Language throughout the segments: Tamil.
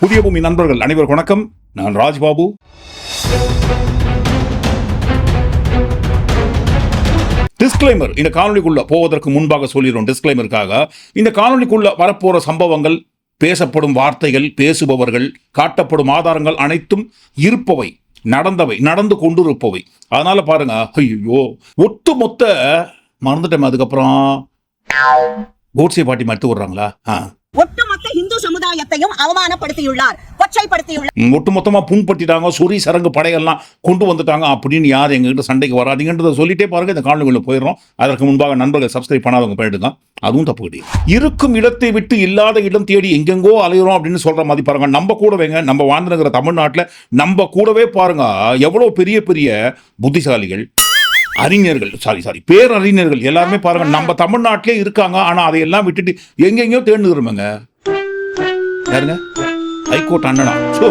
புதிய பூமி நண்பர்கள் அனைவருக்கும் வணக்கம். நான் ராஜ்பாபு. டிஸ்க்ளைமர் இந்த காணொலிக்குள்ள போவதற்கு முன்பாக சொல்லிடுறோம் டிஸ்க்ளைமருக்காக இந்த காணொலிக்குள்ள வரப்போற சம்பவங்கள் பேசப்படும் வார்த்தைகள் பேசுபவர்கள் காட்டப்படும் ஆதாரங்கள் அனைத்தும் இருப்பவை நடந்தவை நடந்து கொண்டிருப்பவை. அதனால பாருங்க ஐயோ ஒட்டுமொத்த மறந்துட்டேன் அதுக்கப்புறம். கோட்ஸே பாட்டி மறுத்து விடுறாங்களா? ஆ. சமுதாயத்தையும் அவமானப்படுத்தியுள்ளார். கொச்சைப்படுத்தியுள்ளார் ஒட்டுமொத்தமா புண்படுத்திட்டாங்க. சொறி சரங்கு படையெல்லாம் கொண்டு வந்துட்டாங்க. அப்படின்னு யார் எங்ககிட்ட சண்டைக்கு வராதிங்கன்றதை சொல்லிட்டே பாருங்க. இந்த காணொலிகளில் போயிடுறோம். அதற்கு முன்பாக நண்பர்கள் சப்ஸ்கிரைப் பண்ணாதவங்க போயிடுங்க. அதுவும் தப்பு கிடையாது. இருக்கும் இடத்தை விட்டு இல்லாத இடம் தேடி எங்கெங்கோ அலையிறோம் அப்படின்னு சொல்ற மாதிரி பாருங்க. நம்ம கூடவேங்க நம்ம வாழ்ந்துருக்கிற தமிழ்நாட்டில் நம்ம கூடவே பாருங்க. எவ்வளோ பெரிய பெரிய புத்திசாலிகள் அறிஞர்கள் சாரி சாரி பேரறிஞர்கள் எல்லாருமே பாருங்க. நம்ம தமிழ்நாட்டிலே இருக்காங்க. ஆனா அதையெல்லாம் விட்டுட்டு எங்கெங்கயோ தேர்ந்துருமங்க யாருங்க? ஹைகோர்ட் அண்ணனா? சோ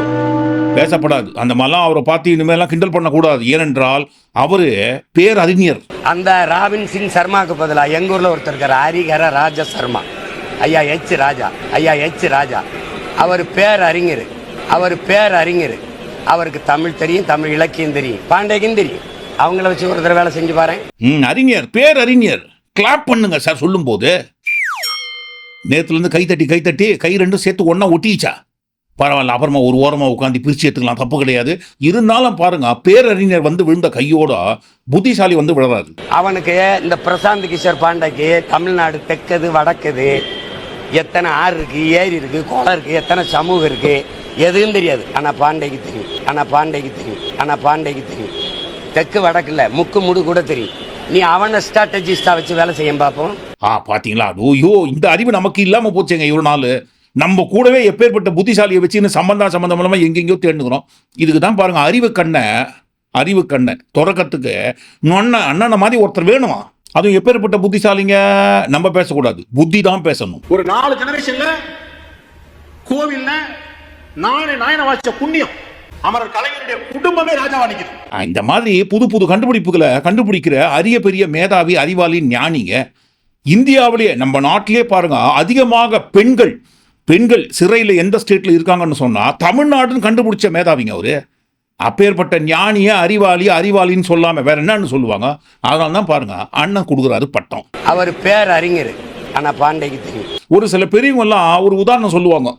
பேசப்படாது. அந்த மாதிரிலாம் அவரை பார்த்து இனிமேலாம் கிண்டல் பண்ணக்கூடாது. ஏனென்றால் அவரு பேரறிஞர். அந்த ராபின் சிங் சர்மாக்கு பதிலாக எங்க ஊர்ல ஒருத்தர் இருக்கார் ஹரிஹர ராஜ சர்மா. ஐயா எச் ராஜா ஐயா எச் ராஜா. அவர் பேர் அறிஞர் அவர் பேர் அறிஞர் அவருக்கு தமிழ் தெரியும் தமிழ் இலக்கியம் தெரியும் பாண்டேக்கும் தெரியும். அவங்கள வச்சு ஒரு தடவை வேலை செஞ்சு பாரு ம், அறிஞர் பேரறிஞர். கிளாப் பண்ணுங்க சார் சொல்லும்போது. நேத்துல நேற்றுலேருந்து கை தட்டி கை தட்டி கை ரெண்டும் சேர்த்து ஒன்றா ஒட்டிச்சா பரவாயில்ல அப்புறமா ஒரு ஓரமாக உட்காந்து பிரித்து எடுத்துக்கலாம் தப்பு கிடையாது. இருந்தாலும் பாருங்க பேரறிஞர் வந்து விழுந்த கையோட புத்திசாலி வந்து விழறாரு. அவனுக்கு இந்த பிரசாந்த் கிஷோர் பாண்டேக்கு தமிழ்நாடு தெற்கது வடக்குது எத்தனை ஆறு இருக்கு ஏரி இருக்கு குளம் இருக்கு எத்தனை சமூகம் இருக்கு எதுவும் தெரியாது. ஆனா பாண்டைக்கு தெரியும் ஆனா பாண்டைக்கு தெரியும் ஆனா பாண்டைக்கு தெரியும். தெற்கு வடக்கு முக்கு முடு கூட தெரியும். நீ அவனை ஸ்ட்ராட்டஜிஸ்டா வச்சு வேலை செய்ய பார்ப்போம் ஆ பாத்தீங்களா? ஐயோ இந்த அறிவு நமக்கு இல்லாம போச்சுங்க இவ்வளவு நாள். நம்ம கூடவே எப்பேற்பட்ட புத்திசாலியை வச்சுன்னு சம்பந்தம் சம்பந்தம் இல்லாம எங்கெங்கயோ தேர்ந்துக்கிறோம் இதுக்கு தான் பாருங்க அறிவு கண்ணை அறிவு கண்ணை தொடக்கத்துக்கு அண்ணன் அண்ணனை மாதிரி ஒருத்தர் வேணுமா? அதுவும் எப்பேற்பட்ட புத்திசாலிங்க? நம்ம பேசக்கூடாது. புத்தி தான் பேசணும். ஒரு நாலு ஜெனரேஷன்ல கோவில்ல நானே நாயன வாச்ச புண்ணியம். அமரர் கலைஞருடைய குடும்பமே ராஜாவா இந்த மாதிரி புது புது கண்டுபிடிப்புகளை கண்டுபிடிக்கிற அரிய பெரிய மேதாவி அறிவாளி ஞானிங்க இந்தியாவிலேயே நம்ம நாட்டிலே பாருங்க அதிகமாக பெண்கள் பெண்கள் சிறையில் எந்த ஸ்டேட்ல இருக்காங்கன்னு சொன்னா தமிழ்நாடுன்னு கண்டுபிடிச்ச மேதாவிங்க அவரு. அப்பேற்பட்ட ஞானிய அறிவாளி அறிவாளின்னு சொல்லாம வேற என்னன்னு சொல்லுவாங்க. அதனால தான் பாருங்க அண்ணன் கொடுக்குறாரு பட்டம். அவர் பேர் அறிஞர் ஆனா பாண்டேக்கு தெரியும். ஒரு சில பெரியவங்க எல்லாம் ஒரு உதாரணம் சொல்லுவாங்க.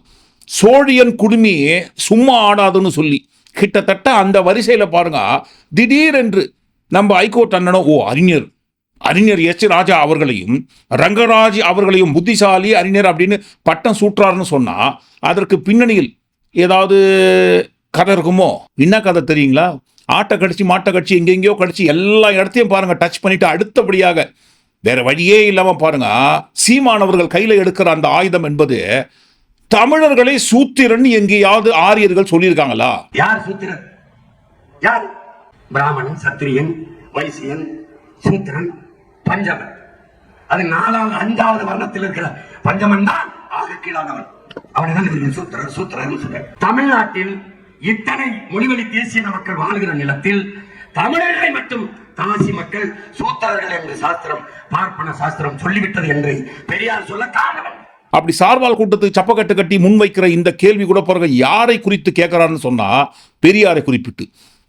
சோழியன் குடுமி சும்மா ஆடாதுன்னு சொல்லி. கிட்டத்தட்ட அந்த வரிசையில பாருங்க திடீரென்று நம்ம ஹைகோர்ட் அண்ணனும் ஓ அறிஞர் அறிஞர் எஸ் ராஜா அவர்களையும் ரங்கராஜ் அவர்களையும் புத்திசாலி அறிஞர் அப்படின்னு பட்டம் சூட்டுறாருன்னு சொன்னால் அதற்கு பின்னணியில் ஏதாவது கதை இருக்குமோ? என்ன கதை தெரியுங்களா? ஆட்டை கடிச்சு மாட்டை கடிச்சு எங்கெங்கேயோ கடிச்சு எல்லா இடத்தையும் பாருங்கள் டச் பண்ணிவிட்டு அடுத்தபடியாக. வேறு வழியே இல்லாமல் பாருங்க சீமானவர்கள் கையில் எடுக்கிற அந்த ஆயுதம் என்பது தமிழர்களை சூத்திரன் எங்கேயாவது ஆரியர்கள் சொல்லியிருக்காங்களா? யார் சூத்திரன்? யார்? பிராமணன் சத்திரியன் வைசியன் சூத்திரன். பஞ்சமன். அது நாலாவது அஞ்சாவது வர்ணத்தில் இருக்கிற பஞ்சமன் தான் ஆக கீழானவன் அவனை தான் சூத்திரன் சொல்ற தமிழ்நாட்டில் இத்தனை மொழிவழி தேசிய மக்கள் வாழ்கிற நிலத்தில் தமிழர்களை மட்டும் தாசி மக்கள் சூத்திரர்கள் என்று சாஸ்திரம் பார்ப்பன சாஸ்திரம் சொல்லிவிட்டது என்று பெரியார் சொல்ல காரணம். அப்படி சார்வால் கூட்டத்துக்கு சப்பக்கட்டு கட்டி முன்வைக்கிற இந்த கேள்வி கூட பிறகு யாரை குறித்து கேட்கிறாருன்னு சொன்னா பெரியாரை குறிப்பிட்டு.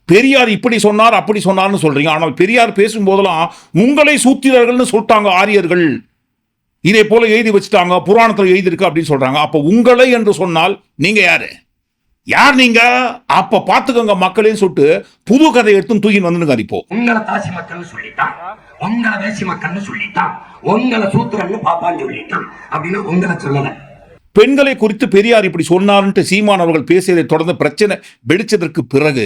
பெரியார் இப்படி சொன்னார் அப்படி சொன்னார்னு சொல்றீங்க. ஆனால் பெரியார் பேசும்போதெல்லாம் உங்களை சூத்திரர்கள்னு சொல்லிட்டாங்க ஆரியர்கள். இதே போல எழுதி வச்சுட்டாங்க புராணத்தில் எழுதியிருக்கு அப்படின்னு சொல்றாங்க. அப்ப உங்களை என்று சொன்னால் நீங்க யாரு? யார் நீங்க? அப்ப பாத்துக்கோங்க மக்களேன்னு சொல்லிட்டு புது கதை எடுத்து தூக்கின்னு வந்துருக்காரு இப்போ. உங்களை தாசி மக்கள்னு சொல்லிட்டான். உங்களை வேசி மக்கள்னு சொல்லிட்டான். உங்களை சூத்திரன்னு பாப்பான்னு சொல்லிட்டான். அப்படின்னா உங்களை சொல்லல. பெண்களை குறித்து பெரியார் இப்படி சொன்னார்ன்ட்டு சீமான் அவர்கள் பேசியதை தொடர்ந்து பிரச்சனை வெடிச்சதற்கு பிறகு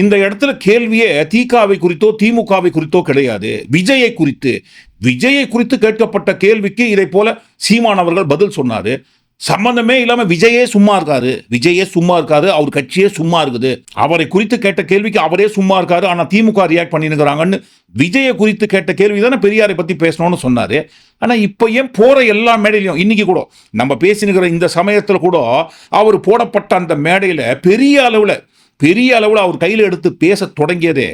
இந்த இடத்துல கேள்வியே திகாவை குறித்தோ திமுகவை குறித்தோ கிடையாது. விஜயை குறித்து. விஜயை குறித்து கேட்கப்பட்ட கேள்விக்கு இதை போல சீமான் அவர்கள் பதில் சொன்னார். சம்பந்தமே இல்லாமல் விஜயே சும்மா இருக்காரு. விஜயே சும்மா இருக்காரு. அவர் கட்சியே சும்மா இருக்குது. அவரை குறித்து கேட்ட கேள்விக்கு அவரே சும்மா இருக்காரு. ஆனால் திமுக ரியாக்ட் பண்ணிருக்கிறாங்கன்னு விஜயை குறித்து கேட்ட கேள்வி தானே பெரியாரை பற்றி பேசணும்னு சொன்னார். ஆனால் இப்போ ஏன் போகிற எல்லா மேடையிலையும் இன்றைக்கி கூட நம்ம பேசினுக்கிற இந்த சமயத்தில் கூட அவர் போடப்பட்ட அந்த மேடையில் பெரிய அளவில் பெரிய அளவுல அவர் கையில எடுத்து பேச தொடங்கியதே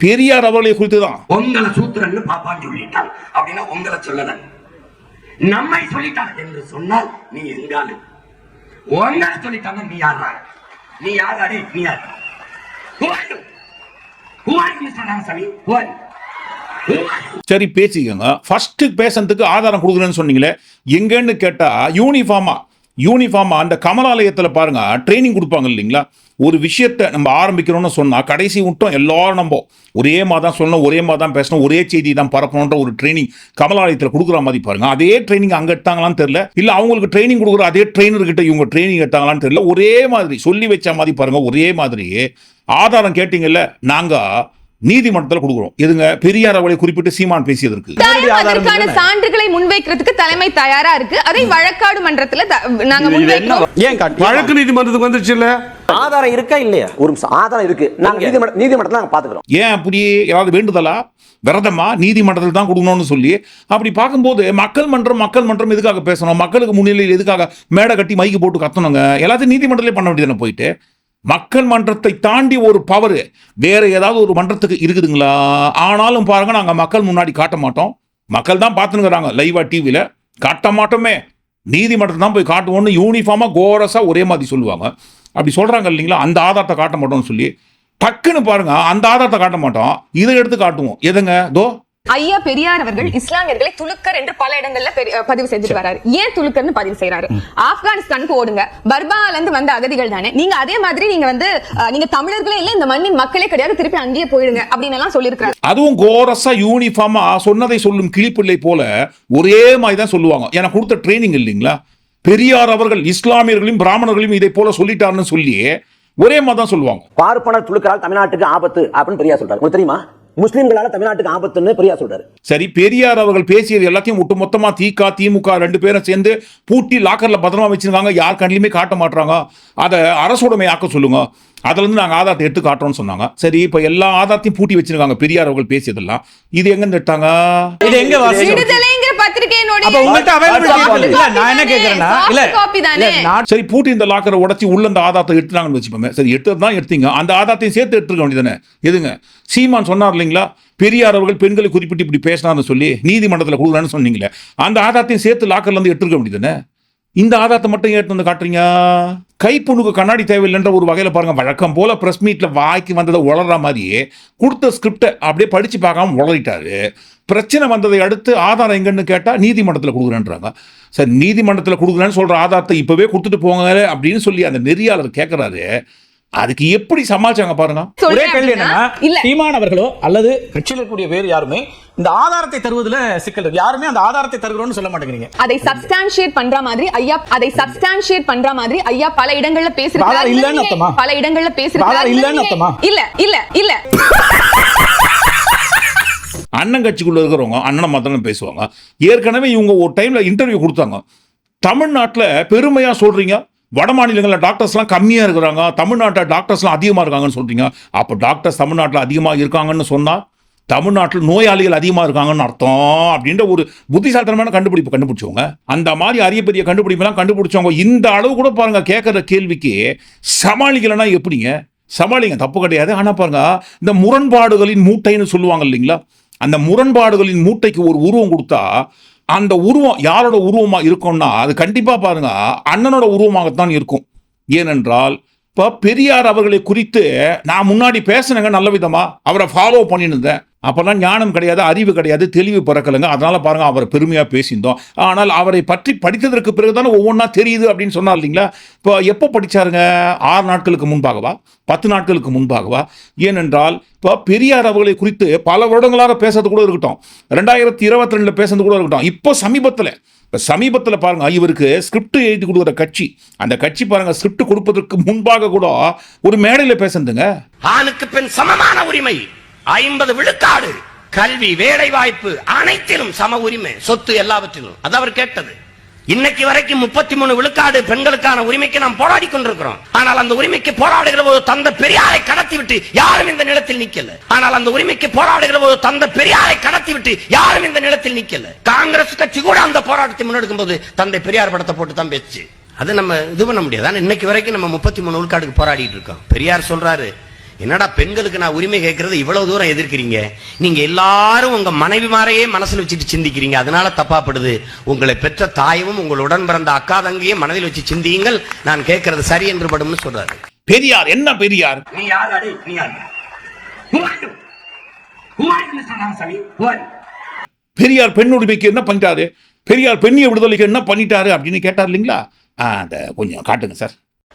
பெரியார் அவர்களை குறித்து தான் உங்களை சூத்திரன்னு பாப்பான்னு சொல்லிட்டான் அப்படின்னா உங்களை சொல்லல. நம்மை சொல்லிட்டான் என்று சொன்னால் நீ எங்காலு உங்க சொல்லிட்டாங்க நீ யாரா நீ யார் அடி நீ யார்? சரி பேசிக்கோங்க. ஃபர்ஸ்ட் பேசுறதுக்கு ஆதாரம் கொடுக்குறேன்னு சொன்னீங்களே எங்கன்னு கேட்டா யூனிஃபார்மா யூனிஃபார்மா அந்த கமலாலயத்தில் பாருங்க ட்ரைனிங் கொடுப்பாங்க இல்லைங்களா? ஒரு விஷயத்தை நம்ம ஆரம்பிக்கிறோம்னு சொன்னால் கடைசி விட்டோம் எல்லாரும் நம்ம ஒரே மாதிரி தான் சொல்லணும் ஒரே மாதிரி தான் பேசணும் ஒரே செய்தி தான் பரப்பணுன்ற ஒரு ட்ரைனிங் கமலாலயத்தில் கொடுக்குற மாதிரி பாருங்க. அதே ட்ரைனிங் அங்கே எடுத்தாங்களான்னு தெரியல. இல்லை அவங்களுக்கு ட்ரைனிங் கொடுக்குற அதே ட்ரெயினர்கிட்ட இவங்க ட்ரைனிங் எடுத்தாங்களான்னு தெரியல. ஒரே மாதிரி சொல்லி வச்ச மாதிரி பாருங்க ஒரே மாதிரி. ஆதாரம் கேட்டிங்கல்ல நாங்கள் நீதிமன்றத்தில் கொடுக்குறோம். எதுங்க? பெரியார் அவளை குறிப்பிட்டு சீமான் பேசியதற்கு. சான்றுகளை முன்வைக்கிறதுக்கு தலைமை தயாரா இருக்கு. அதை வழக்காடு மன்றத்துல நாங்க ஏன் காட்டி வழக்கு நீதிமன்றத்துக்கு வந்துருச்சு இல்ல? ஆதாரம் இருக்கா இல்லையா? ஒரு நிமிஷம். ஆதாரம் இருக்கு. நாங்க நீதிமன்ற நீதிமன்றத்துல நாங்க பாத்துக்கிறோம். ஏன் அப்படி ஏதாவது வேண்டுதலா? விரதமா? நீதிமன்றத்தில் தான் கொடுக்கணும்னு சொல்லி. அப்படி பார்க்கும்போது மக்கள் மன்றம் மக்கள் மன்றம் எதுக்காக பேசணும்? மக்களுக்கு முன்னிலையில் எதுக்காக மேடை கட்டி மைக்கு போட்டு கத்தணுங்க? எல்லாத்தையும் நீதிமன்றத்திலே பண்ண வேண்டியதானே போயிட்டு? மக்கள் மன்றத்தை தாண்டி ஒரு பவர் வேற ஏதாவது ஒரு மன்றத்துக்கு இருக்குதுங்களா? ஆனாலும் பாருங்க நாங்கள் மக்கள் முன்னாடி காட்ட மாட்டோம். மக்கள் தான் பார்த்துனுக்குறாங்க லைவா டிவியில் காட்ட மாட்டோமே. நீதிமன்றத்தை தான் போய் காட்டுவோம்னு யூனிஃபார்மாக கோரஸாக ஒரே மாதிரி சொல்லுவாங்க. அப்படி சொல்கிறாங்க இல்லைங்களா? அந்த ஆதாரத்தை காட்ட மாட்டோம்னு சொல்லி. டக்குன்னு பாருங்க அந்த ஆதாரத்தை காட்ட மாட்டோம். இதை எடுத்து காட்டுவோம். எதுங்க? தோ ஐயா பெரியார் அவர்கள் இஸ்லாமியர்களை துலுக்கர் என்று பல இடங்கள்ல பதிவு செஞ்சுட்டு வராரு. ஏன் துலுக்கர்னு பதிவு செய்யறாரு ஆப்கானிஸ்தானுக்கு ஓடுங்க. பர்மால இருந்து வந்த அகதிகள் தானே. நீங்க அதே மாதிரி நீங்க வந்து நீங்க தமிழர்களே இல்ல இந்த மண்ணின் மக்களே கிடையாது திருப்பி அங்கேயே போயிடுங்க அப்படின்னு எல்லாம் சொல்லியிருக்காரு அதுவும் கோரஸா யூனிஃபார்மா சொன்னதை சொல்லும் கிளிப்பிள்ளை போல ஒரே மாதிரி தான் சொல்லுவாங்க. எனக்கு கொடுத்த ட்ரைனிங் இல்லைங்களா? பெரியார் அவர்கள் இஸ்லாமியர்களையும் பிராமணர்களையும் இதை போல சொல்லிட்டாருன்னு சொல்லி ஒரே மாதிரி தான் சொல்லுவாங்க. பார்ப்பனர் துளுக்கரால் தமிழ்நாட்டுக்கு ஆபத்து அப்படின்னு பெரியார் சொல்றாரு. உங்களுக்கு தெரியுமா? முஸ்லீம்களால தமிழ்நாட்டுக்கு ஆபத்துன்னு பெரியார் சொல்றாரு. சரி பெரியார் அவர்கள் பேசியது எல்லாத்தையும் ஒட்டு மொத்தமா திக திமுக ரெண்டு பேரும் சேர்ந்து பூட்டி லாக்கர்ல பத்திரமா வச்சிருக்காங்க. யார் கண்ணிலுமே காட்ட மாட்டாங்க அதை அரசுடைமை ஆக்க சொல்லுங்க. அதுல இருந்து நாங்க ஆதாரத்தை எடுத்து காட்டுறோம்னு சொன்னாங்க. சரி இப்ப எல்லா ஆதாரத்தையும் பூட்டி வச்சிருக்காங்க. பெரியார் அவர்கள் பேசியதெல்லாம். இது எங்க எடுத்தாங்க இது எங்க சரி பூட்டி இந்த லாக்கரை உடைச்சி உள்ள இந்த ஆதாரத்தை எடுத்துட்டாங்கன்னு வச்சுப்போமே. சரி எடுத்தது தான் எடுத்தீங்க. அந்த ஆதாரத்தையும் சேர்த்து எடுத்துருக்க வேண்டியதானே எதுங்க? சீமான் சொன்னார் இல்லைங்களா? பெரியார் அவர்கள் பெண்களை குறிப்பிட்டு இப்படி பேசினார்னு சொல்லி நீதிமன்றத்தில் கொடுக்குறான்னு சொன்னீங்களே. அந்த ஆதாரத்தையும் சேர்த்து லாக்கர்ல இருந்து எடுத்துருக்க வேண்டியதானே இந்த ஆதாரத்தை மட்டும் ஏற்று வந்து காட்டுறீங்க? கைப்புண்ணுக்கு கண்ணாடி தேவையில்லைன்ற ஒரு வகையில் பாருங்கள் வழக்கம் போல் ப்ரெஸ் மீட்டில் வாய்க்கு வந்ததை உளற மாதிரியே கொடுத்த ஸ்கிரிப்டை அப்படியே படித்து பார்க்காம உளறிட்டாரு. பிரச்சனை வந்ததை அடுத்து ஆதாரம் எங்கன்னு கேட்டால் நீதிமன்றத்தில் கொடுக்குறேன்றாங்க. சரி நீதிமன்றத்தில் கொடுக்குறேன்னு சொல்கிற ஆதாரத்தை இப்போவே கொடுத்துட்டு போங்க அப்படின்னு சொல்லி அந்த நெறியாளர் கேட்குறாரு அதுக்கு எப்படி சமாளிச்சாங்க பாருங்க. ஒரே கேள்வி என்னன்னா இல்ல. சீமான் அவர்களோ அல்லது கட்சியில் இருக்கக்கூடிய வேறு யாருமே இந்த ஆதாரத்தை தருவதுல சிக்கல் இருக்கு. யாருமே அந்த ஆதாரத்தை தருகிறோம்னு சொல்ல மாட்டேங்கிறீங்க. அதை சப்ஸ்டான்ஷியேட் பண்ற மாதிரி ஐயா அதை சப்ஸ்டான்ஷியேட் பண்ற மாதிரி ஐயா பல இடங்கள்ல ஆதாரம் இல்லைன்னு அர்த்தமா? பல இடங்கள்ல ஆதாரம் இல்லைன்னு அர்த்தமா? இல்ல இல்ல இல்ல. அண்ணன் கட்சிக்குள்ள இருக்கிறவங்க அண்ணனை மாத்திரம் பேசுவாங்க. ஏற்கனவே இவங்க ஒரு டைம்ல இன்டர்வியூ கொடுத்தாங்க. தமிழ்நாட்டில் பெருமையா சொல்றீங்க? வட மாநிலங்களில் டாக்டர்ஸ்லாம் கம்மியாக இருக்கிறாங்க. தமிழ்நாட்டில் டாக்டர்ஸ்லாம் அதிகமாக இருக்காங்கன்னு சொல்கிறீங்க அப்போ டாக்டர்ஸ் தமிழ்நாட்டில் அதிகமாக இருக்காங்கன்னு சொன்னால் தமிழ்நாட்டில் நோயாளிகள் அதிகமாக இருக்காங்கன்னு அர்த்தம் அப்படின்ற ஒரு புத்திசாலித்தனமான கண்டுபிடிப்பு கண்டுபிடிச்சவங்க. அந்த மாதிரி அரிய பெரிய கண்டுபிடிப்பெல்லாம் கண்டுபிடிச்சவங்க இந்த அளவு கூட பாருங்கள் கேட்குற கேள்விக்கு சமாளிக்கலைன்னா எப்படிங்க? சமாளிங்க தப்பு கிடையாது. ஆனால் பாருங்க இந்த முரண்பாடுகளின் மூட்டைன்னு சொல்லுவாங்க இல்லைங்களா? அந்த முரண்பாடுகளின் மூட்டைக்கு ஒரு உருவம் கொடுத்தா அந்த உருவம் யாரோட உருவமாக இருக்கும்னா அது கண்டிப்பாக பாருங்க அண்ணனோட உருவமாகத்தான் இருக்கும். ஏனென்றால் இப்போ பெரியார் அவர்களை குறித்து நான் முன்னாடி பேசினேங்க நல்ல விதமாக அவரை ஃபாலோ பண்ணியிருந்தேன் அப்போல்லாம் ஞானம் கிடையாது அறிவு கிடையாது தெளிவு பிறக்கலைங்க. அதனால் பாருங்கள் அவரை பெருமையாக பேசியிருந்தோம். ஆனால் அவரை பற்றி படித்ததற்கு பிறகு தானே ஒவ்வொன்றா தெரியுது அப்படின்னு சொன்னார் இல்லைங்களா? இப்போ எப்போ படிச்சாருங்க? ஆறு நாட்களுக்கு முன்பாகவா? பத்து நாட்களுக்கு முன்பாகவா? ஏனென்றால் இப்போ பெரியார் அவர்களை குறித்து பல வருடங்களாக பேசுறது கூட இருக்கட்டும். ரெண்டாயிரத்தி இருபத்தி ரெண்டில் பேசுறது கூட இருக்கட்டும். இப்போ சமீபத்தில் இப்போ சமீபத்தில் பாருங்கள் இவருக்கு ஸ்கிரிப்ட் எழுதி கொடுக்குற கட்சி. அந்த கட்சி பாருங்கள் ஸ்கிரிப்ட் கொடுப்பதற்கு முன்பாக கூட ஒரு மேடையில் பேசுனதுங்க. ஆணுக்கு பெண் சமமான உரிமை. ஐம்பது விழுக்காடு. கல்வி வேலை வாய்ப்பு அனைத்திலும் சம உரிமை சொத்து எல்லாவற்றிலும். அது அவர் கேட்டது. இன்னைக்கு வரைக்கும் முப்பத்தி மூணு விழுக்காடு பெண்களுக்கான உரிமைக்கு நாம் போராடி கொண்டிருக்கிறோம். ஆனால் அந்த உரிமைக்கு போராடுகிற போது தந்த பெரியாரை கடத்தி விட்டு யாரும் இந்த நிலத்தில் நிக்கல. ஆனால் அந்த உரிமைக்கு போராடுகிற போது தந்த பெரியாரை கடத்தி விட்டு யாரும் இந்த நிலத்தில் நிக்கல. காங்கிரஸ் கட்சி கூட அந்த போராட்டத்தை முன்னெடுக்கும் போது தந்தை பெரியார் படத்தை போட்டு தான் பேச்சு அது நம்ம இது பண்ண முடியாது. இன்னைக்கு வரைக்கும் நம்ம முப்பத்தி மூணு விழுக்காடுக்கு போராடிட்டு இருக்கோம். பெரியார் சொல்றாரு என்னடா பெண்களுக்கு நான் உரிமை கேட்கறது இவ்வளவு தூரம் எதிர்க்கிறீங்க? நீங்க எல்லாரும் உங்க மனைவிமாரையே மனசுல வச்சுட்டு சிந்திக்கிறீங்க. அதனால தப்பாப்படுது. உங்களை பெற்ற தாயவும் உங்களுடன் பிறந்த அக்கா தங்கையும் மனதில் வச்சு சிந்தியுங்கள். நான் கேட்கறது சரி என்று படும்னு சொல்றாரு. பெரியார் என்ன பெரியார்? நீ யார் அடே நீ யார்? பெரியார் பெண் உரிமைக்கு என்ன பண்ணிட்டாரு? பெரியார் பெண்ணிய விடுதலைக்கு என்ன பண்ணிட்டாரு அப்படின்னு கேட்டார் இல்லைங்களா? ஆ, அந்த கொஞ்சம் காட்டுங்க சார்.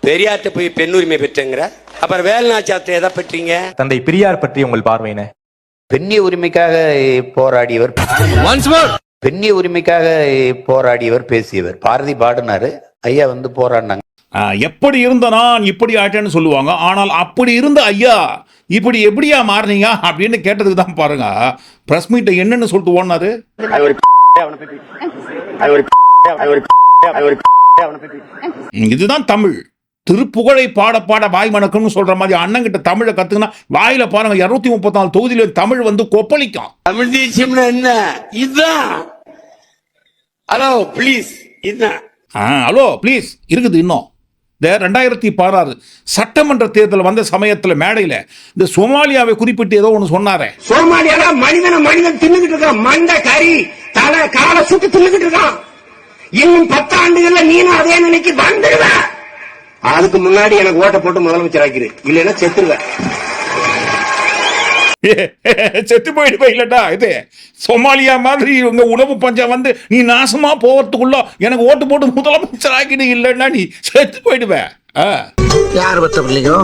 பெரியார்ட்ட போய் பெண் உரிமை பெற்றங்கிற. அப்புறம் வேலுநாச்சியார்ட்ட எதை பெற்றீங்க? தந்தை பெரியார் பற்றி உங்கள் பார்வையின? பெண்ணிய உரிமைக்காக போராடியவர். பெண்ணிய உரிமைக்காக போராடியவர் பேசியவர். பாரதி பாடினாரு. ஐயா வந்து போராடினாங்க. எப்படி இருந்த நான் இப்படி ஆயிட்டேன்னு சொல்லுவாங்க. ஆனால் அப்படி இருந்த ஐயா இப்படி எப்படியா மாறுனீங்க அப்படின்னு கேட்டதுக்கு தான் பாருங்க. பிரஸ் மீட்டை என்னன்னு சொல்லிட்டு ஓடினாரு. இதுதான் தமிழ். திருப்புகழை பாட பாட வாய் மணக்கும்னு சொல்ற மாதிரி அண்ணங்கிட்ட தமிழை கத்துக்கினா வாயில பாருங்க இருநூத்தி முப்பத்தி நாலு தொகுதியில தமிழ் வந்து கொப்பளிக்கும். தமிழ் தேசியம்னா என்ன? இதுதான் ஹலோ ப்ளீஸ் இதுதான் ஹலோ ப்ளீஸ் இருக்குது இன்னும். இந்த ரெண்டாயிரத்தி பதினாறு சட்டமன்ற தேர்தல் வந்த சமயத்துல மேடையில இந்த சோமாலியாவை குறிப்பிட்டு ஏதோ ஒன்று சொன்னாரே. சோமாலியால மனிதன மனிதன் தின்னுகிட்டு இருக்கான் மண்டை கறி தலை காலை சுட்டு தின்னுகிட்டு இருக்கான். இன்னும் பத்து ஆண்டுகள்ல நீனும் அதே நிலைக்கு வந்துடுவ. அதுக்கு முன்னாடி எனக்கு ஓட்ட போட்டு முதலமைச்சர் ஆக்கிரு. இல்லைன்னா செத்துருவேன். செத்து போயிடுவே இல்லடா இது. சோமாலியா மாதிரி உங்க உணவு பஞ்சம் வந்து நீ நாசமா போவதுக்குள்ள எனக்கு ஓட்டு போட்டு முதலமைச்சர் ஆக்கிடு இல்லைன்னா நீ செத்து போயிடுவே. யார் பத்த பிள்ளைங்க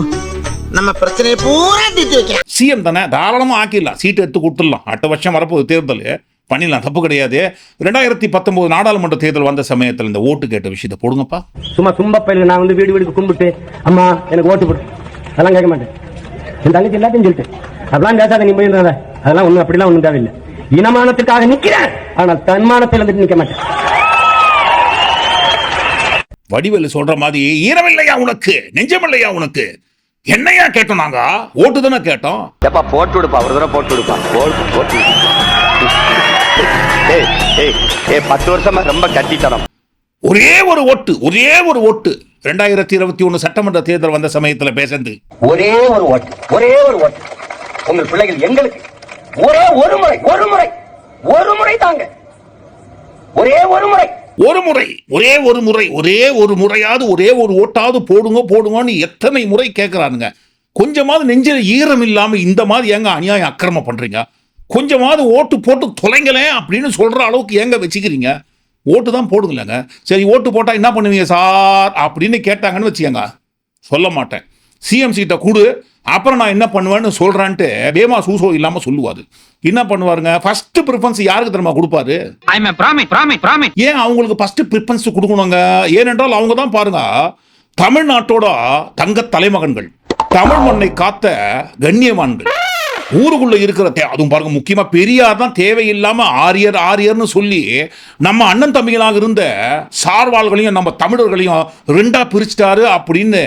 நம்ம பிரச்சனையை பூரா தீர்த்து வைக்க சிஎம் தானே? தாராளமா ஆக்கிடலாம். சீட்டு எடுத்து கொடுத்துடலாம். அடுத்த வருஷம் வரப்போகுது தேர்தல். பண்ணிடலாம். தப்பு கிடையாது. ரெண்டாயிரத்தி பத்தொன்பது நாடாளுமன்ற தேர்தல் வந்த சமயத்தில் இந்த ஓட்டு கேட்ட விஷயத்தை போடுங்கப்பா. சும்மா சும்மா பயிலுங்க நான் வந்து வீடு வீடுக்கு கும்பிட்டு அம்மா எனக்கு ஓட்டு போடு. அதெல்லாம் கேட்க மாட்டேன். என் தங்கச்சி எல்லாத்தையும் சொல்லிட்டு. அதெல்லாம் பேசாத நீ போயிருந்த அதெல்லாம் ஒண்ணும் அப்படிலாம் ஒண்ணும் தேவையில்லை. இனமானத்துக்காக நிக்கிறேன். ஆனால் தன்மானத்தில் வந்துட்டு நிக்க மாட்டேன். வடிவேலு சொல்ற மாதிரி ஈரமில்லையா உனக்கு? நெஞ்சமில்லையா உனக்கு? என்னையா கேட்டோம் நாங்க? ஓட்டு தானே கேட்டோம். ஏப்பா போட்டு விடுப்பா. ஒரு தடவை போட்டு விடுப்பா. போட்டு பத்து வருஷமா ரொம்ப கட்டித்தனம். ஒரே ஒரு ஓட்டு ஒரே ஒரு ஓட்டு. ரெண்டாயிரத்தி இருபத்தி ஒண்ணு சட்டமன்ற தேர்தல் வந்த சமயத்துல பேசுறது ஒரே ஒரு ஓட்டு ஒரே ஒரு ஓட்டு. உங்கள் பிள்ளைகள் எங்களுக்கு ஒரே ஒரு முறை ஒரு முறை ஒரு முறை தாங்க. ஒரே ஒரு முறை. ஒரு முறை ஒரே ஒரு முறை ஒரே ஒரு முறையாவது ஒரே ஒரு ஓட்டாவது போடுங்க போடுங்கன்னு எத்தனை முறை கேட்கறானுங்க கொஞ்சமாவது நெஞ்சில் ஈரம் இல்லாம இந்த மாதிரி ஏங்க அநியாயம் அக்கிரமம் பண்றீங்க? கொஞ்சமாவது ஓட்டு போட்டு தொலைங்களேன் அப்படின்னு சொல்ற அளவுக்கு ஏங்க வச்சுக்கிறீங்க? ஓட்டு தான் போடுங்களேங்க சரி ஓட்டு போட்டா என்ன பண்ணுவீங்க சார்? அப்படின்னு கேட்டாங்கன்னு வச்சுக்கோங்க. சொல்ல மாட்டேன். சிஎம் சீட்டை கொடு. அப்புறம் நான் என்ன பண்ணுவேன்னு சொல்றான்ட்டு வேமா சூசோ இல்லாம சொல்லுவாரு. என்ன பண்ணுவாருங்க? ஃபர்ஸ்ட் ப்ரிஃபரன்ஸ் யாருக்கு தெரியுமா கொடுப்பாரு? ஏன் அவங்களுக்கு ஃபர்ஸ்ட் ப்ரிஃபரன்ஸ் கொடுக்கணுங்க? ஏனென்றால் அவங்க தான் பாருங்க தமிழ்நாட்டோட தங்க தலைமகன்கள். தமிழ் மண்ணை காத்த கண்ணியவான்கள். ஊருக்குள்ள இருக்கிற தே அதுவும் பாருங்க முக்கியமா பெரியார் தான் தேவையில்லாம ஆரியர் ஆரியர்னு சொல்லி நம்ம அண்ணன் தம்பிகளாக இருந்த சார்வாள்களையும் நம்ம தமிழர்களையும் ரெண்டா பிரிச்சிட்டாரு அப்படின்னு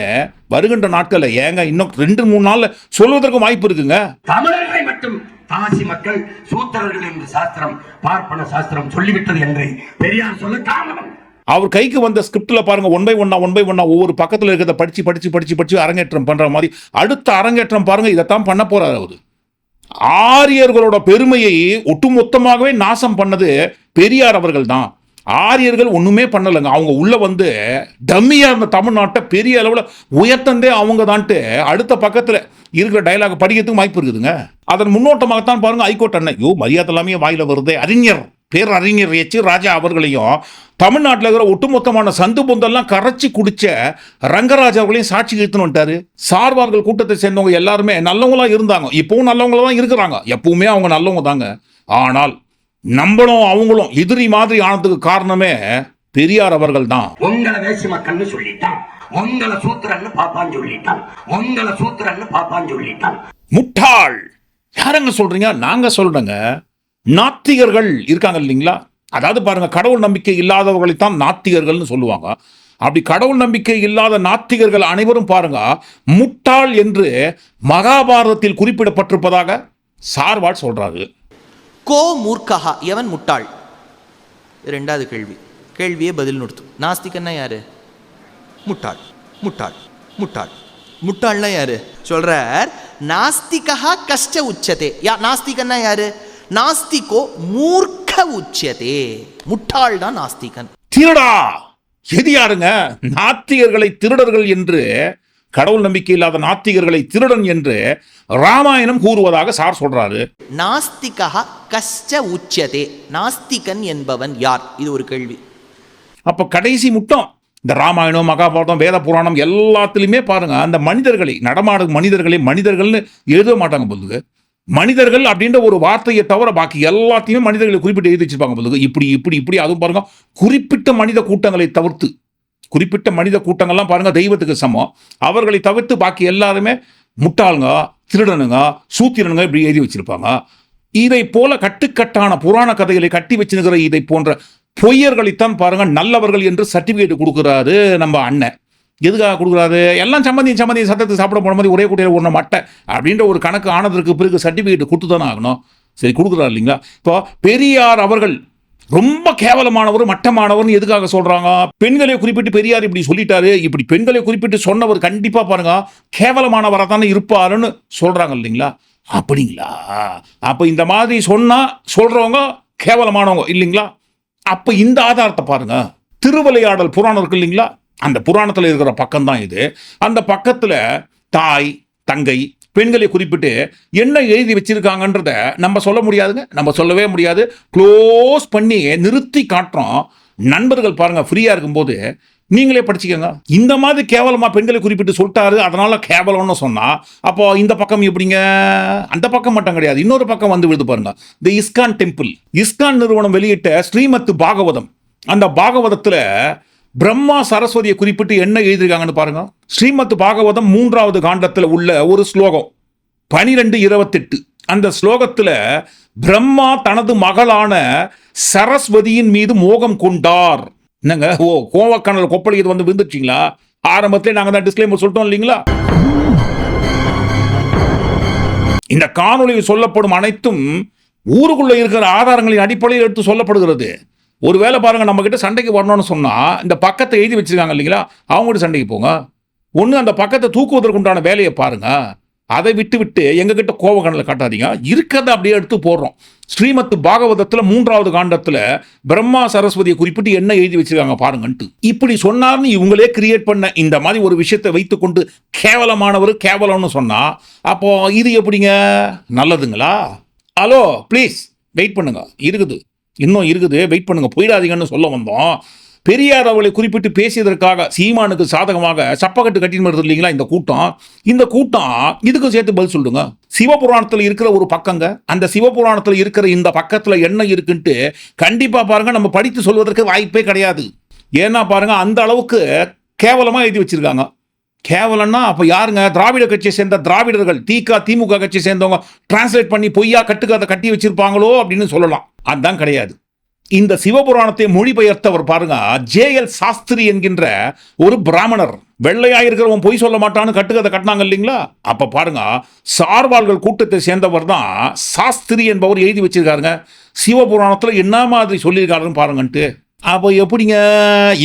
வருகின்ற நாட்கள்ல ஏங்க இன்னும் ரெண்டு மூணு நாள்ல சொல்வதற்கு வாய்ப்பு இருக்குங்க. தமிழர்களை மட்டும் தாசி மக்கள் சூத்திரர்கள் என்று சாஸ்திரம் பார்ப்பன சாஸ்திரம் சொல்லிவிட்டது என்று பெரியார் சொல்ல தாமதம். அவர் கைக்கு வந்த ஸ்கிரிப்ட்ல பாருங்க ஒன் பை ஒன்னா ஒன் பை ஒன்னா ஒவ்வொரு பக்கத்துல இருக்கிறத படிச்சு படிச்சு படிச்சு படிச்சு அரங்கேற்றம் பண்ற மாதிரி அடுத்த அரங்கேற்றம் பாருங்க இதைத்தான் பண்ண போறாரு அவரு. ஆரியர்களோட பெருமையை ஒட்டுமொத்தமாகவே நாசம் பண்ணது பெரியார் அவர்கள் தான் ஆரியர்கள் ஒன்றுமே பண்ணலைங்க. அவங்க உள்ளே வந்து டம்மியாக இருந்த தமிழ்நாட்டை பெரிய அளவில் உயர்த்தந்தே அவங்க தான்ட்டு அடுத்த பக்கத்தில் இருக்கிற டயலாக் படிக்கிறதுக்கு வாய்ப்பு இருக்குதுங்க. அதன் முன்னோட்டமாகத்தான் பாருங்க ஹைகோர்ட் அண்ணன் ஐயோ மரியாதை எல்லாமே வாயில் வருதே அறிஞர். பேரறிஞர் எச். ராஜா அவர்களையும் தமிழ்நாட்டில் இருக்கிற ஒட்டுமொத்தமான சந்து பொந்தெல்லாம் கரைச்சி குடிச்ச ரங்கராஜ் அவர்களையும் சாட்சி இழுத்துன்னு வந்துட்டாரு. சார்வார்கள் கூட்டத்தை சேர்ந்தவங்க எல்லாருமே நல்லவங்களா இருந்தாங்க. இப்பவும் நல்லவங்களா தான் இருக்கிறாங்க. எப்பவுமே அவங்க நல்லவங்க தாங்க. ஆனால் நம்மளும் அவங்களும் எதிரி மாதிரி ஆனதுக்கு காரணமே பெரியார் அவர்கள் தான். உங்களை வேசி மக்கள்னு சொல்லிட்டான். உங்களை சூத்திரன்னு பாப்பான்னு சொல்லிட்டான். உங்களை சூத்திரன்னு பாப்பான்னு சொல்லிட்டான். முட்டாள். யாரங்க சொல்றீங்க? நாங்க சொல்றேங்க. நாத்திகர்கள் இருக்காங்க இல்லைங்களா? அதாவது பாருங்க கடவுள் நம்பிக்கை இல்லாதவர்களைத்தான் நாத்திகர்கள்னு சொல்லுவாங்க. அப்படி கடவுள் நம்பிக்கை இல்லாத நாத்திகர்கள் அனைவரும் பாருங்க முட்டாள் என்று மகாபாரதத்தில் குறிப்பிடப்பட்டிருப்பதாக சார்வால் சொல்றாரு. கோ மூர்க்கஹா எவன் முட்டாள்? ரெண்டாவது கேள்வி. கேள்வியே பதில் நிறுத்தும். நாஸ்திகன்னா யாரு? முட்டாள். முட்டாள். முட்டாள். முட்டாள்னா யாரு? சொல்றார் நாஸ்திகா கஷ்ட உச்சதே. யா நாஸ்திகன்னா யாரு? நாஸ்திகோ மூர்க்க உச்சதே முட்டாள் தான் நாஸ்திகன். திருடா! எது யாருங்க? நாத்திகர்களை திருடர்கள் என்று கடவுள் நம்பிக்கை இல்லாத நாத்திகர்களை திருடன் என்று ராமாயணம் கூறுவதாக சார் சொல்றாரு. நாஸ்திகா கஷ்ட உச்சதே நாஸ்திகன் என்பவன் யார்? இது ஒரு கேள்வி. அப்ப கடைசி முட்டம் இந்த ராமாயணம் மகாபாரதம் வேத புராணம் எல்லாத்துலயுமே பாருங்க அந்த மனிதர்களை நடமாடும் மனிதர்களை மனிதர்கள்னு எழுத மாட்டாங்க பொழுது மனிதர்கள் அப்படின்ற ஒரு வார்த்தையை தவிர பாக்கி எல்லாத்தையுமே மனிதர்களை குறிப்பிட்டு எழுதி வச்சிருப்பாங்க பொழுது இப்படி இப்படி இப்படி அதுவும் பாருங்க. குறிப்பிட்ட மனித கூட்டங்களை தவிர்த்து குறிப்பிட்ட மனித கூட்டங்கள்லாம் பாருங்க தெய்வத்துக்கு சமம். அவர்களை தவிர்த்து பாக்கி எல்லாருமே முட்டாளுங்க திருடனுங்க சூத்திரனுங்க இப்படி எழுதி வச்சிருப்பாங்க. இதை போல கட்டுக்கட்டான புராண கதைகளை கட்டி வச்சிருக்கிற இதை போன்ற பொய்யர்களைத்தான் பாருங்க நல்லவர்கள் என்று சர்டிபிகேட் கொடுக்குறாரு நம்ம அண்ணன். எதுக்காக கொடுக்குறாரு? எல்லாம் சம்மந்தி சம்மந்தி சத்தத்தை சாப்பிட போன மாதிரி ஒரே குட்டையில் ஒன்று மட்டை அப்படின்ற ஒரு கணக்கு ஆனதற்கு பிறகு சர்டிஃபிகேட் கொடுத்து தானே ஆகணும். சரி கொடுக்குறாரு இல்லைங்களா? இப்போ பெரியார் அவர்கள் ரொம்ப கேவலமானவர் மட்டமானவர்னு எதுக்காக சொல்கிறாங்க பெண்களை குறிப்பிட்டு பெரியார் இப்படி சொல்லிட்டாரு. இப்படி பெண்களை குறிப்பிட்டு சொன்னவர் கண்டிப்பாக பாருங்க கேவலமானவராக தானே இருப்பாருன்னு சொல்கிறாங்க இல்லைங்களா? அப்படிங்களா? அப்போ இந்த மாதிரி சொன்னால் சொல்கிறவங்க கேவலமானவங்க இல்லைங்களா? அப்போ இந்த ஆதாரத்தை பாருங்க. திருவிளையாடல் புராணம் இருக்கு இல்லைங்களா? அந்த புராணத்தில் இருக்கிற பக்கம் தான் இது. அந்த பக்கத்தில் தாய் தங்கை பெண்களை குறிப்பிட்டு என்ன எழுதி வச்சிருக்காங்கன்றத நம்ம சொல்ல முடியாதுங்க. நம்ம சொல்லவே முடியாது. க்ளோஸ் பண்ணி நிறுத்தி காட்டுறோம். நண்பர்கள் பாருங்க ஃப்ரீயா இருக்கும்போது நீங்களே படிச்சுக்கோங்க. இந்த மாதிரி கேவலமா பெண்களை குறிப்பிட்டு சொல்லிட்டாரு அதனால கேவலம்னு சொன்னா அப்போ இந்த பக்கம் எப்படிங்க? அந்த பக்கம் மட்டும் கிடையாது. இன்னொரு பக்கம் வந்து விழுது பாருங்க. தி இஸ்கான் டெம்பிள் இஸ்கான் நிறுவனம் வெளியிட்ட ஸ்ரீமத் பாகவதம். அந்த பாகவதத்துல பிரம்மா சரஸ்வதியை குறிப்பிட்டு என்ன எழுதியிருக்காங்கன்னு பாருங்க. ஸ்ரீமத் பாகவதம் மூன்றாவது காண்டத்தில் உள்ள ஒரு ஸ்லோகம். பனிரெண்டு இருபத்தெட்டு. அந்த ஸ்லோகத்தில் பிரம்மா தனது மகளான சரஸ்வதியின் மீது மோகம் கொண்டார். என்னங்க? ஓ கோவக்கணல் கொப்பளி இது வந்து விழுந்துச்சிங்களா ஆரம்பத்திலே நாங்கள் தான் டிஸ்க்ளைமர் சொல்லிட்டோம் இல்லைங்களா? இந்த காணொளியில் சொல்லப்படும் அனைத்தும் ஊருக்குள்ளே இருக்கிற ஆதாரங்களின் அடிப்படையில் எடுத்து சொல்லப்படுகிறது. ஒரு வேலை பாருங்கள் நம்மக்கிட்ட சண்டைக்கு வரணும்னு சொன்னால் இந்த பக்கத்தை எழுதி வச்சுருக்காங்க இல்லைங்களா? அவங்ககிட்ட சண்டைக்கு போங்க. ஒன்று அந்த பக்கத்தை தூக்குவதற்கு உண்டான வேலையை பாருங்க. அதை விட்டு விட்டு எங்ககிட்ட கோவக்கணல காட்டாதீங்க. இருக்கிறத அப்படியே எடுத்து போடுறோம். ஸ்ரீமத் பாகவதத்தில் மூன்றாவது காண்டத்தில் பிரம்மா சரஸ்வதியை குறிப்பிட்டு என்ன எழுதி வச்சிருக்காங்க பாருங்கன்ட்டு. இப்படி சொன்னார்னு இவங்களே கிரியேட் பண்ண இந்த மாதிரி ஒரு விஷயத்தை வைத்துக்கொண்டு கேவலமானவர் கேவலம்னு சொன்னால் அப்போ இது எப்படிங்க? நல்லதுங்களா? ஹலோ ப்ளீஸ் வெயிட் பண்ணுங்க. இருக்குது. இன்னும் இருக்குது. வெயிட் பண்ணுங்க. போயிடாதீங்கன்னு சொல்ல வந்தோம். பெரியார் அவளை குறிப்பிட்டு பேசியதற்காக சீமானுக்கு சாதகமாக சப்பக்கட்டு கட்டின்னு வருது இல்லைங்களா இந்த கூட்டம்? இந்த கூட்டம் இதுக்கு சேர்த்து பதில் சொல்லுங்க. சிவபுராணத்தில் இருக்கிற ஒரு பக்கங்க. அந்த சிவபுராணத்தில் இருக்கிற இந்த பக்கத்தில் என்ன இருக்குன்ட்டு கண்டிப்பாக பாருங்க. நம்ம படித்து சொல்வதற்கு வாய்ப்பே கிடையாது. ஏன்னா பாருங்க அந்த அளவுக்கு கேவலமாக எழுதி வச்சிருக்காங்க. கேவலம்னா அப்போ யாருங்க? திராவிட கட்சியை சேர்ந்த திராவிடர்கள் திக திமுக கட்சியை சேர்ந்தவங்க டிரான்ஸ்லேட் பண்ணி பொய்யா கட்டுக்கதை கட்டி வச்சிருப்பாங்களோ அப்படின்னு சொல்லலாம். அதுதான் கிடையாது. இந்த சிவபுராணத்தை மொழிபெயர்த்தவர் பாருங்க ஜே எல் சாஸ்திரி என்கின்ற ஒரு பிராமணர். வெள்ளையாயிருக்கிறவன் பொய் சொல்ல மாட்டான்னு கட்டுக்கதை கட்டினாங்க இல்லைங்களா? அப்ப பாருங்க சார்வாள்கள் கூட்டத்தை சேர்ந்தவர் தான் சாஸ்திரி என்பவர் எழுதி வச்சிருக்காருங்க. சிவபுராணத்தில் என்ன மாதிரி சொல்லியிருக்காருன்னு பாருங்கன்ட்டு. அப்போ எப்படிங்க?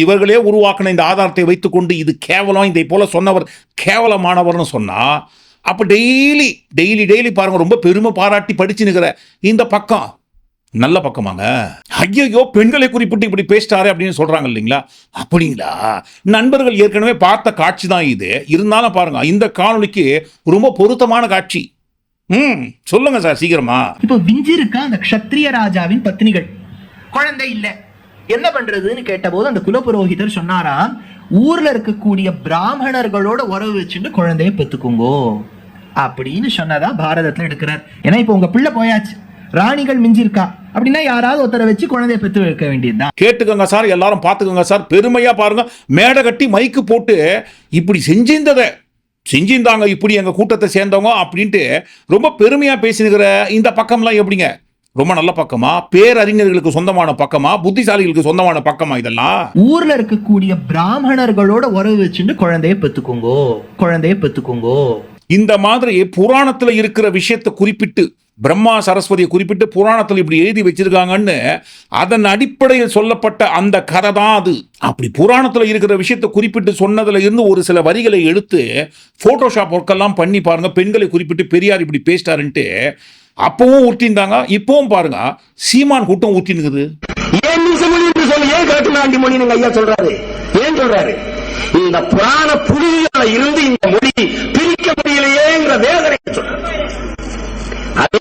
இவர்களே உருவாக்கின இந்த ஆதாரத்தை வைத்துக்கொண்டு இது கேவலம் இதை போல சொன்னவர் கேவலமானவர்னு சொன்னால் அப்போ டெய்லி டெய்லி டெய்லி பாருங்கள் ரொம்ப பெருமை பாராட்டி படிச்சுனுக்கிற இந்த பக்கம். நல்ல பக்கமாங்க. ஐயோ பெண்களை குறிப்பிட்டு இப்படி பேசிட்டாரு அப்படின்னு சொல்றாங்க இல்லைங்களா? அப்படிங்களா? நண்பர்கள் ஏற்கனவே பார்த்த காட்சி தான் இது. இருந்தாலும் பாருங்க இந்த காணொலிக்கு ரொம்ப பொருத்தமான காட்சி. ம் சொல்லுங்க சார் சீக்கிரமா. இப்போ விஞ்சி இருக்கா அந்த க்ஷத்ரிய ராஜாவின் பத்னிகள்? குழந்தை இல்லை. என்ன பண்றதுன்னு கேட்டபோது அந்த குலபுரோகிதர் சொன்னாராம் ஊர்ல இருக்கக்கூடிய பிராமணர்களோட உறவு வச்சுட்டு குழந்தைய பெத்துக்குங்கோ. அப்படின்னு சொன்னதா பாரதத்துல எடுக்கிறார். ஏன்னா இப்போ உங்க பிள்ளை போயாச்சு. ராணிகள் மிஞ்சிருக்கா அப்படின்னா யாராவது ஒருத்தரை வச்சு குழந்தைய பெத்து வைக்க வேண்டியதுதான். கேட்டுக்கோங்க சார் எல்லாரும் பார்த்துக்கோங்க சார் பெருமையா பாருங்க. மேடை கட்டி மைக்கு போட்டு இப்படி செஞ்சிருந்ததை செஞ்சிருந்தாங்க இப்படி எங்க கூட்டத்தை சேர்ந்தவங்க அப்படின்ட்டு ரொம்ப பெருமையா பேசினுக்கிற இந்த பக்கம்லாம் எப்படிங்க? ரொம்ப நல்ல பக்கமா? பேரறிஞர்களுக்கு சொந்தமான பக்கமா? புத்திசாலிகளுக்கு சொந்தமான பக்கமா இதெல்லாம்? ஊர்ல இருக்கக்கூடிய பிராமணர்களோட உறவு வச்சுட்டு குழந்தைய பெத்துக்குங்கோ குழந்தைய பெத்துக்குங்கோ. இந்த மாதிரி புராணத்துல இருக்கிற விஷயத்தை குறிப்பிட்டு பிரம்மா சரஸ்வதியை குறிப்பிட்டு புராணத்தில் இப்படி எழுதி வச்சிருக்காங்கன்னு அதன் அடிப்படையில் சொல்லப்பட்ட அந்த கதை தான் அது. அப்படி புராணத்தில் இருக்கிற விஷயத்தை குறிப்பிட்டு சொன்னதில் இருந்து ஒரு சில வரிகளை எடுத்து ஃபோட்டோஷாப் ஒர்க்கெல்லாம் பண்ணி பாருங்கள் பெண்களை குறிப்பிட்டு பெரியார் இப்படி பேசிட்டாருன்ட்டு அப்பவும் ஊற்றிருந்தாங்க இப்பவும் பாருங்க சீமான் கூட்டம் ஊற்றினுக்குது ஏன் சொல்றாரு? ஏன் சொல்றாரு? இந்த புராண புலிகளை இருந்து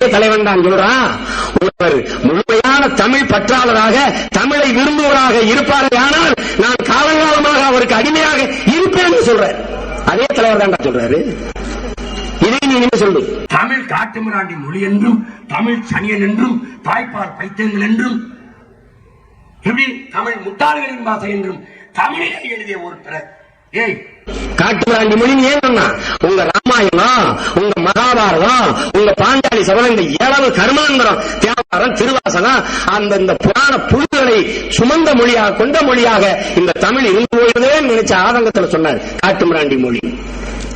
தலைவன் தான் சொல்றான் ஒருவர் முழுமையான தமிழ் பற்றாளராக தமிழை விரும்புவராக இருப்பாரே ஆனால் நான் காலங்காலமாக அவருக்கு அடிமையாக இருப்பேன் சொல்றார். அதே தலைவர் தான் சொல்றாரு. இதை நீ என்ன சொல்லு. தமிழ் காட்டுமிராண்டி மொழி என்றும் தமிழ் சனியன் என்றும் தாய்ப்பால் பைத்தியங்கள் என்றும் எப்படி தமிழ் முட்டாள்களின் பாசை என்றும் தமிழில் எழுதிய ஒரு பிற ஏய். காட்டுமிராண்டி மொழி ஏன் உங்க ராமாயணம் மகாபாரதம். உங்க பாஞ்சாலி சபதம் இந்த ஏழவு கர்மாந்திரம் தேவாரம் திருவாசகம் அந்த இந்த புராண புலிகளை சுமந்த மொழியாக கொண்ட மொழியாக இந்த தமிழ் இருந்து போயிருந்தே நினைச்ச ஆதங்கத்துல சொன்னார் காட்டுமிராண்டி மொழி.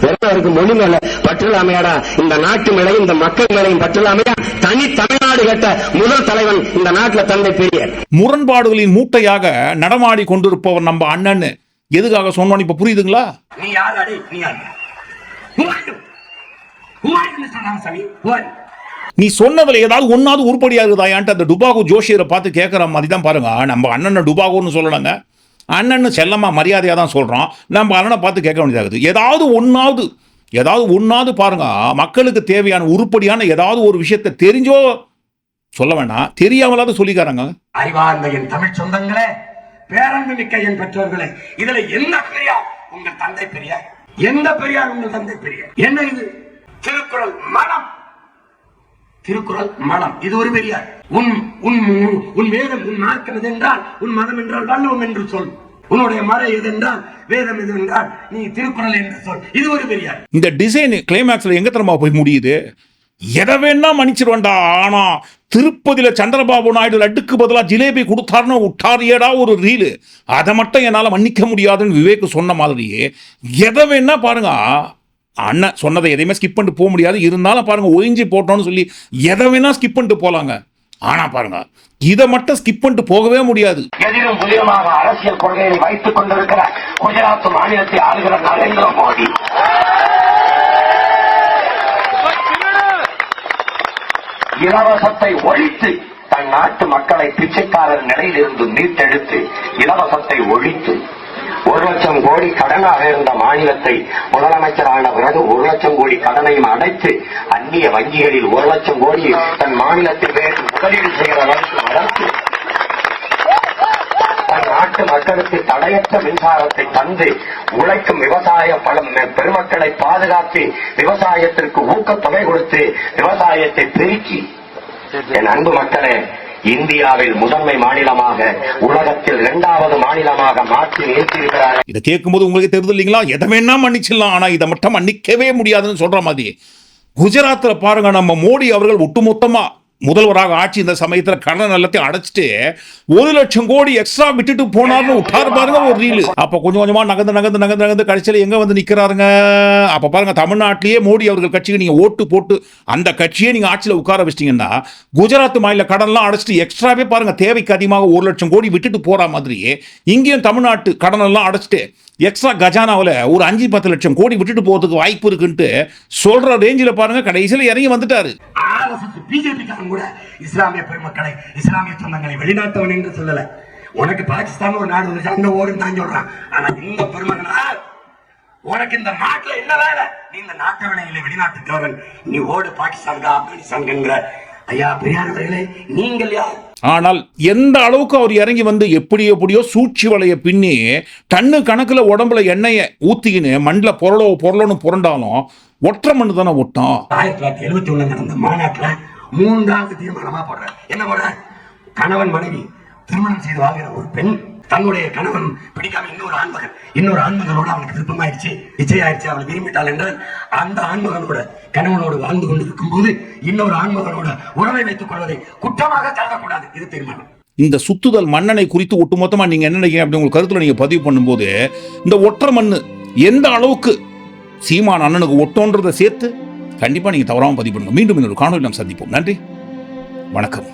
வெறும் மொழி மேல பற்றில்லாமையாடா. இந்த நாட்டு மேல இந்த மக்கள் மேலையும் பற்றில்லாமையா? தனி தமிழ்நாடு கேட்ட முதல் தலைவன் இந்த நாட்டுல தந்தை பெரியார். முரண்பாடுகளின் மூட்டையாக நடமாடி கொண்டிருப்பவர் நம்ம அண்ணன் எதுக்காக சொன்னோன்னு இப்ப புரியுதுங்களா? நீ யார்? அடி நீ யார்? நீ சொன்னதுல ஏதாவது ஒன்னாவது உருப்படியா இருக்குதாயான்ட்டு அந்த டுபாகோ ஜோஷியரை பார்த்து கேட்குற மாதிரி தான் பாருங்க. நம்ம அண்ணனை டுபாகோன்னு சொல்லணுங்க. அண்ணன் செல்லம்மா மரியாதையாக தான் சொல்கிறோம் நம்ம அண்ணனை பார்த்து கேட்க வேண்டியதாகுது. ஏதாவது ஒன்றாவது ஏதாவது ஒன்றாவது பாருங்க. மக்களுக்கு தேவையான உருப்படியான ஏதாவது ஒரு விஷயத்தை தெரிஞ்சோ சொல்ல வேண்டாம். தெரியாமலாவது சொல்லிக்காரங்க. அறிவார்ந்த என் தமிழ் சொந்தங்களே பேரன்பு மிக்க என் பெற்றோர்களே இதுல என்ன பெரியார்? உங்கள் தந்தை பெரியார். எந்த பெரியார் உங்கள் தந்தை பெரியார்? என்ன இது? திருக்குறள் மனம். திருக்குறள் மனம். இது ஒரு பெரியார் உன் உன் உன்- வேதம் உன் மார்க்கம் எது என்றால் உன் மதம் என்றால் வல்லவம் என்று சொல். உன்னுடைய மறை எது என்றால் வேதம் எது என்றால் நீ திருக்குறள் என்று சொல். இது ஒரு பெரியார் இந்த டிசைன் கிளைமேக்ஸ்ல எங்க தரமா போய் முடியுது? எதை வேணா மன்னிச்சிருவேன்டா. ஆனா திருப்பதியில சந்திரபாபு நாயுடு லட்டுக்கு பதிலாக ஜிலேபி கொடுத்தாருன்னு விட்டாரியடா ஒரு ரீலு அதை மட்டும் என்னால் மன்னிக்க முடியாதுன்னு விவேக் சொன்ன மாதிரியே எதை வேணா பாருங்க. அண்ணன் சொன்னதை எதையுமே ஸ்கிப் பண்ணிட்டு போக முடியாது. இருந்தாலும் பாருங்க ஒழிஞ்சு போட்டோம்னு சொல்லி எதை வேணா ஸ்கிப் பண்ணிட்டு போகலாங்க ஆனா பாருங்க இதை மட்டும் ஸ்கிப் பண்ணிட்டு போகவே முடியாது. எதிரும் புதியமாக அரசியல் கொள்கையை வைத்துக் கொண்டிருக்கிற குஜராத் மாநிலத்தை ஆளுகிற நரேந்திர மோடி. இலவசத்தை ஒழித்து தன் நாட்டு மக்களை பிச்சைக்காரர் நிலையிலிருந்து மீட்டெடுத்து இலவசத்தை ஒழித்து ஒரு லட்சம் கோடி கடனாக இருந்த மாநிலத்தை முதலமைச்சரான பிறகு ஒரு லட்சம் கோடி கடனையும் அடைத்து அந்நிய வங்கிகளில் ஒரு லட்சம் கோடி தன் மாநிலத்தில் வேறு முதலீடு செய்கிற அளவுக்கு வளர்த்து தன் நாட்டு மக்களுக்கு தடையற்ற மின்சாரத்தை தந்து உழைக்கும் விவசாய பலம் பெருமக்களை பாதுகாத்து விவசாயத்திற்கு ஊக்கத்தொகை கொடுத்து விவசாயத்தை பெருக்கி. என் அன்பு மக்களே இந்தியாவில் முதன்மை மாநிலமாக உலகத்தில் இரண்டாவது மாநிலமாக மாற்றி நிறுத்தியிருக்கிறார். இதை கேட்கும்போது உங்களுக்கு தெரியுது இல்லைங்களா? எதை வேணா மன்னிச்சிடலாம் ஆனா இதை மட்டும் மன்னிக்கவே முடியாதுன்னு சொல்ற மாதிரி. குஜராத்தில் பாருங்க நம்ம மோடி அவர்கள் ஒட்டுமொத்தமா முதல்வராக ஆட்சி இந்த சமயத்தில் கடன் எல்லாத்தையும் அடைச்சிட்டு ஒரு லட்சம் கோடி எக்ஸ்ட்ரா விட்டுட்டு போனார்னு விட்டாரு பாருங்க ஒரு ரீல் அப்போ கொஞ்சம் கொஞ்சமாக நகர்ந்து நகர்ந்து நகர்ந்து நகர்ந்து கடைசியில எங்கே வந்து நிற்கிறாருங்க அப்போ பாருங்க தமிழ்நாட்டிலேயே மோடி அவர்கள் கட்சிக்கு நீங்கள் ஓட்டு போட்டு அந்த கட்சியை நீங்கள் ஆட்சியில் உட்கார வச்சிட்டிங்கன்னா குஜராத் மாநில கடன்லாம் அடைச்சிட்டு எக்ஸ்ட்ராவே பாருங்க தேவைக்கு அதிகமாக ஒரு லட்சம் கோடி விட்டுட்டு போகிற மாதிரி இங்கேயும் தமிழ்நாட்டு கடன் எல்லாம் அடைச்சிட்டு எக்ஸ்ட்ரா கஜானாவில் ஒரு அஞ்சு பத்து லட்சம் கோடி விட்டுட்டு போகிறதுக்கு வாய்ப்பு இருக்குன்ட்டு சொல்கிற ரேஞ்சில் பாருங்க கடைசியில் இறங்கி வந்துட்டாரு. ஆர்எஸ்எஸ் பிஜேபிக்காரன் கூட இஸ்லாமிய பெருமக்களை இஸ்லாமிய சொந்தங்களை வெளிநாட்டவன் என்று சொல்லல. உனக்கு பாகிஸ்தான் ஒரு நாடு வந்துச்சு அங்க ஓடும் தான் சொல்றான். ஆனா இந்த பெருமகனா உனக்கு இந்த நாட்டுல என்ன வேலை? நீ இந்த நாட்டவனை இல்லை வெளிநாட்டுக்காரன். நீ ஓடு பாகிஸ்தான்கா ஆப்கானிஸ்தான்கிற ஐயா பெரியார் அவர்களே நீங்கள் யார்? ஆனால் எந்த அளவுக்கு அவர் இறங்கி வந்து எப்படி எப்படியோ சூழ்ச்சி வலைய பின்னி டன்னு கணக்கில் உடம்புல எண்ணெயை ஊற்றிக்கின்னு மண்ணில் பொருளோ பொருளோன்னு புரண்டாலும் ஒற்றை மண்ணு தானே ஒட்டும். ஆயிரத்தி தொள்ளாயிரத்தி எழுபத்தி ஒண்ணு நடந்த மாநாட்டுல மூன்றாவது தீர்மானமா போடுற என்ன போடுற கணவன் மனைவி திருமணம் செய்து வாழ்கிற ஒரு பெண் தன்னுடைய கணவன் பிடிக்காம இன்னொரு ஆண்மகன் இன்னொரு ஆண்மகனோட அவனுக்கு விருப்பமாயிடுச்சு இச்சையாயிடுச்சு அவளை விரும்பிட்டாள் என்றால் அந்த ஆண்மகனோட கணவனோடு வாழ்ந்து கொண்டிருக்கும் போது இன்னொரு ஆண்மகனோட உறவை வைத்துக் கொள்வதை குற்றமாக கருதக்கூடாது. இது தீர்மானம். இந்த சுத்துதல் மன்னனை குறித்து ஒட்டுமொத்தமாக நீங்கள் என்ன நினைக்கிறீங்க அப்படி உங்கள் கருத்தில் நீங்கள் பதிவு பண்ணும்போது இந்த ஒற்றை மண்ணு எந்த அளவுக்கு சீமான் அண்ணனுக்கு ஒட்டோன்றதை சேர்த்து கண்டிப்பாக நீங்கள் தவறாமல் பதிவு பண்ணுங்க. மீண்டும் இன்னொரு காணொலி நாம் சந்திப்போம். நன்றி. வணக்கம்.